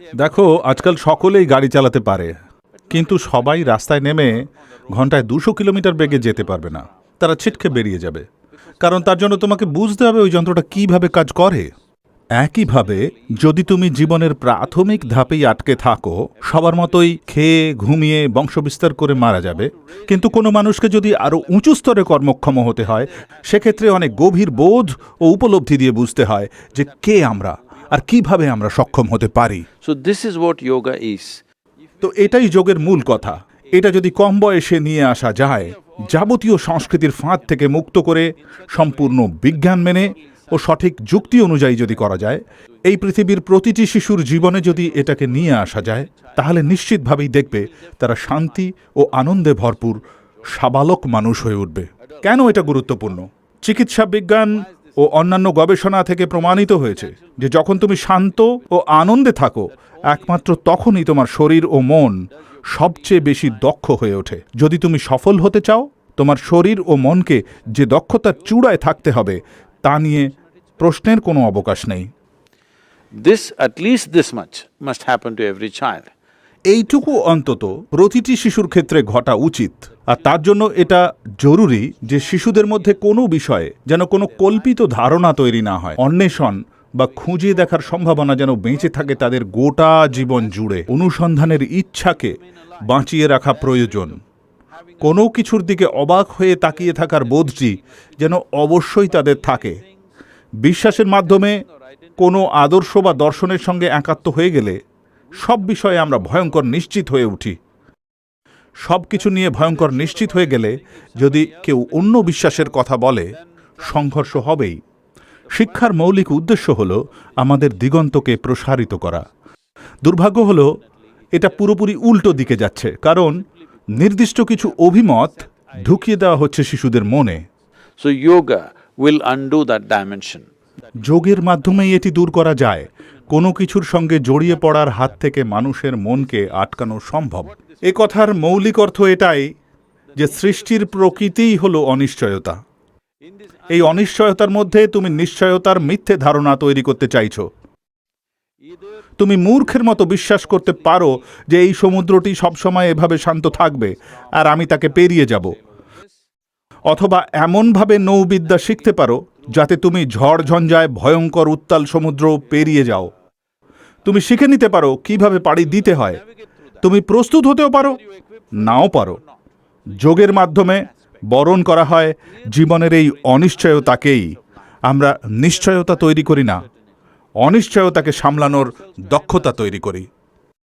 দেখো, আজকাল সকলেই গাড়ি চালাতে পারে, কিন্তু সবাই রাস্তায় নেমে ঘন্টায় দুশো কিলোমিটার বেগে যেতে পারবে না। তারা ছিটকে বেরিয়ে যাবে। কারণ তার জন্য তোমাকে বুঝতে হবে ওই যন্ত্রটা কীভাবে কাজ করে। একইভাবে, যদি তুমি জীবনের প্রাথমিক ধাপেই আটকে থাকো, সবার মতোই খেয়ে, ঘুমিয়ে, বংশবিস্তার করে মারা যাবে। কিন্তু কোনো মানুষকে যদি আরও উঁচু স্তরে কর্মক্ষম হতে হয়, সেক্ষেত্রে অনেক গভীর বোধ ও উপলব্ধি দিয়ে বুঝতে হয় যে কে আমরা। আর কীভাবে আমরা সক্ষম হতে পারি? What yoga is. তো এটাই যোগের মূল কথা। এটা যদি কম বয়সে নিয়ে আসা যায় যাবতীয় সংস্কৃতির ফাঁদ থেকে মুক্ত করে সম্পূর্ণ বিজ্ঞান মেনে ও সঠিক যুক্তি অনুযায়ী যদি করা যায় এই পৃথিবীর প্রতিটি শিশুর জীবনে যদি এটাকে নিয়ে আসা যায় তাহলে নিশ্চিতভাবেই দেখবে তারা শান্তি ও আনন্দে ভরপুর সাবালক মানুষ হয়ে উঠবে। কেন এটা গুরুত্বপূর্ণ? চিকিৎসা বিজ্ঞান ও অন্যান্য গবেষণা থেকে প্রমাণিত হয়েছে যে যখন তুমি শান্ত ও আনন্দে থাকো একমাত্র তখনই তোমার শরীর ও মন সবচেয়ে বেশি দক্ষ হয়ে ওঠে যদি তুমি সফল হতে চাও তোমার শরীর ও মনকে যে দক্ষতার চূড়ায় থাকতে হবে তা নিয়ে প্রশ্নের কোনো অবকাশ নেই this at least this much, must happen to every child. এইটুকু অন্তত প্রতিটি শিশুর ক্ষেত্রে ঘটা উচিত। আর তার জন্য এটা জরুরি যে শিশুদের মধ্যে কোনো বিষয়ে যেন কোনো কল্পিত ধারণা তৈরি না হয়। অন্বেষণ বা খুঁজে দেখার সম্ভাবনা যেন বেঁচে থাকে তাদের গোটা জীবন জুড়ে। অনুসন্ধানের ইচ্ছাকে বাঁচিয়ে রাখা প্রয়োজন। কোনো কিছুর দিকে অবাক হয়ে তাকিয়ে থাকার বোধটি যেন অবশ্যই তাদের থাকে। বিশ্বাসের মাধ্যমে কোনো আদর্শ বা দর্শনের সঙ্গে একাত্ম হয়ে গেলে সব বিষয়ে আমরা ভয়ঙ্কর নিশ্চিত হয়ে উঠি। সব কিছু নিয়ে ভয়ঙ্কর নিশ্চিত হয়ে গেলে যদি কেউ অন্য বিশ্বাসের কথা বলে, সংঘর্ষ হবেই। শিক্ষার মৌলিক উদ্দেশ্য হল আমাদের দিগন্তকে প্রসারিত করা। দুর্ভাগ্য হল, এটা পুরোপুরি উল্টো দিকে যাচ্ছে, কারণ নির্দিষ্ট কিছু অভিমত ঢুকিয়ে দেওয়া হচ্ছে শিশুদের মনে। So yoga will undo that dimension. যোগের মাধ্যমেই এটি দূর করা যায়। কোনো কিছুর সঙ্গে জড়িয়ে পড়ার হাত থেকে মানুষের মনকে আটকানো সম্ভব। এ কথার মৌলিক অর্থ এটাই যে সৃষ্টির প্রকৃতিই হলো অনিশ্চয়তা। এই অনিশ্চয়তার মধ্যে তুমি নিশ্চয়তার মিথ্যে ধারণা তৈরি করতে চাইছ। তুমি মূর্খের মতো বিশ্বাস করতে পারো যে এই সমুদ্রটি সবসময় এভাবে শান্ত থাকবে, আর আমি তাকে পেরিয়ে যাব। অথবা এমনভাবে নৌবিদ্যা শিখতে পারো যাতে তুমি ঝড় ঝঞ্ঝায় ভয়ঙ্কর উত্তাল সমুদ্র পেরিয়ে যাও। তুমি শিখে নিতে পারো কীভাবে পাড়ি দিতে হয়। তুমি প্রস্তুত হতেও পারো, নাও পারো। যোগের মাধ্যমে বরণ করা হয় জীবনের এই অনিশ্চয়তাকেই। আমরা নিশ্চয়তা তৈরি করি না। অনিশ্চয়তাকে সামলানোর দক্ষতা তৈরি করি।